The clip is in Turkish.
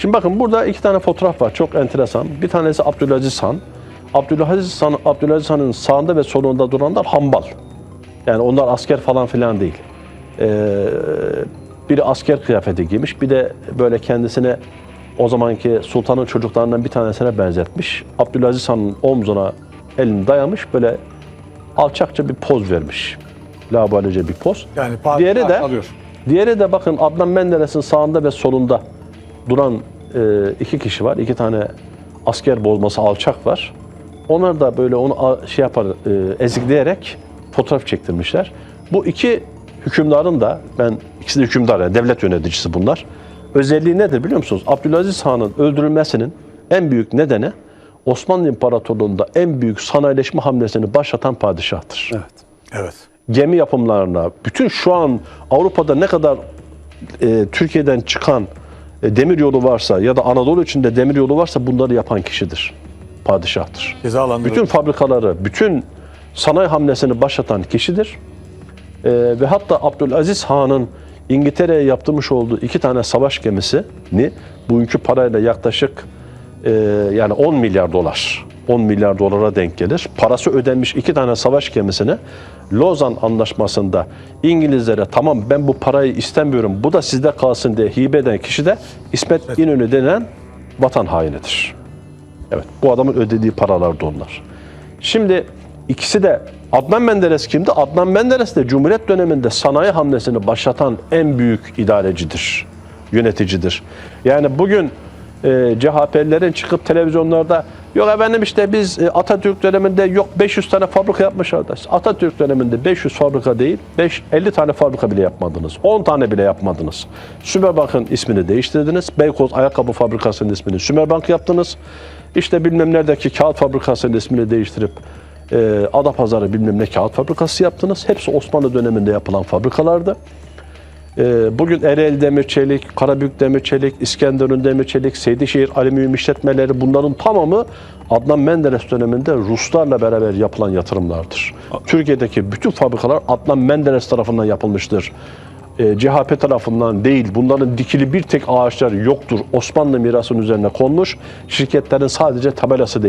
Şimdi bakın burada iki tane fotoğraf var. Çok enteresan. Bir tanesi Abdülaziz Han. Abdülaziz Han, Abdülaziz Han'ın sağında ve solunda duranlar hambal. Yani onlar asker falan filan değil. Ee, biri asker kıyafeti giymiş. Bir de böyle kendisine o zamanki sultanın çocuklarından bir tanesine benzetmiş. Abdülaziz Han'ın omzuna elini dayamış. Böyle alçakça bir poz vermiş. Laubalice bir poz. Yani Diğeri de alıyor. Diğeri de bakın Adnan Menderes'in sağında ve solunda duran e, iki kişi var. İki tane asker bozması alçak var. Onlar da böyle onu şey yapar e, ezikleyerek fotoğraf çektirmişler. Bu iki hükümdarın da ben ikisi de hükümdar yani devlet yöneticisi bunlar. Özelliği nedir biliyor musunuz? Abdülaziz Han'ın öldürülmesinin en büyük nedeni Osmanlı İmparatorluğu'nda en büyük sanayileşme hamlesini başlatan padişahtır Evet. Evet. gemi yapımlarına, bütün şu an Avrupa'da ne kadar e, Türkiye'den çıkan demir yolu varsa ya da Anadolu içinde demir yolu varsa bunları yapan kişidir. Padişahtır. Bütün fabrikaları, bütün sanayi hamlesini başlatan kişidir. E, ve hatta Abdülaziz Han'ın İngiltere'ye yaptırmış olduğu iki tane savaş gemisini bugünkü parayla yaklaşık e, yani 10 milyar dolar 10 milyar dolara denk gelir. Parası ödenmiş iki tane savaş gemisini Lozan Anlaşması'nda İngilizlere tamam ben bu parayı istemiyorum bu da sizde kalsın diye hibe eden kişi de İsmet İnönü denen vatan hainidir. Evet bu adamın ödediği paralar da onlar. Şimdi ikisi de Adnan Menderes kimdi? Adnan Menderes de Cumhuriyet döneminde sanayi hamlesini başlatan en büyük idarecidir, yöneticidir. Yani bugün e, CHP'lilerin çıkıp televizyonlarda yok efendim işte biz e, Atatürk döneminde yok 500 tane fabrika yapmışlardı. Atatürk döneminde 500 fabrika değil 5 50 tane fabrika bile yapmadınız. 10 tane bile yapmadınız. Sümerbank'ın ismini değiştirdiniz. Beykoz Ayakkabı Fabrikası'nın ismini Sümerbank yaptınız. İşte bilmem neredeki kağıt fabrikasının ismini değiştirip e, Adapazarı bilmem ne kağıt fabrikası yaptınız. Hepsi Osmanlı döneminde yapılan fabrikalardı. E, bugün Ereğli Demir Çelik, Karabük Demir Çelik, İskenderun Demir Çelik, Seydişehir Alüminyum İşletmeleri bunların tamamı Adnan Menderes döneminde Ruslarla beraber yapılan yatırımlardır. Türkiye'deki bütün fabrikalar Adnan Menderes tarafından yapılmıştır. E, CHP tarafından değil. Bunların dikili bir tek ağaçları yoktur. Osmanlı mirasının üzerine konmuş. Şirketlerin sadece tabelası değil.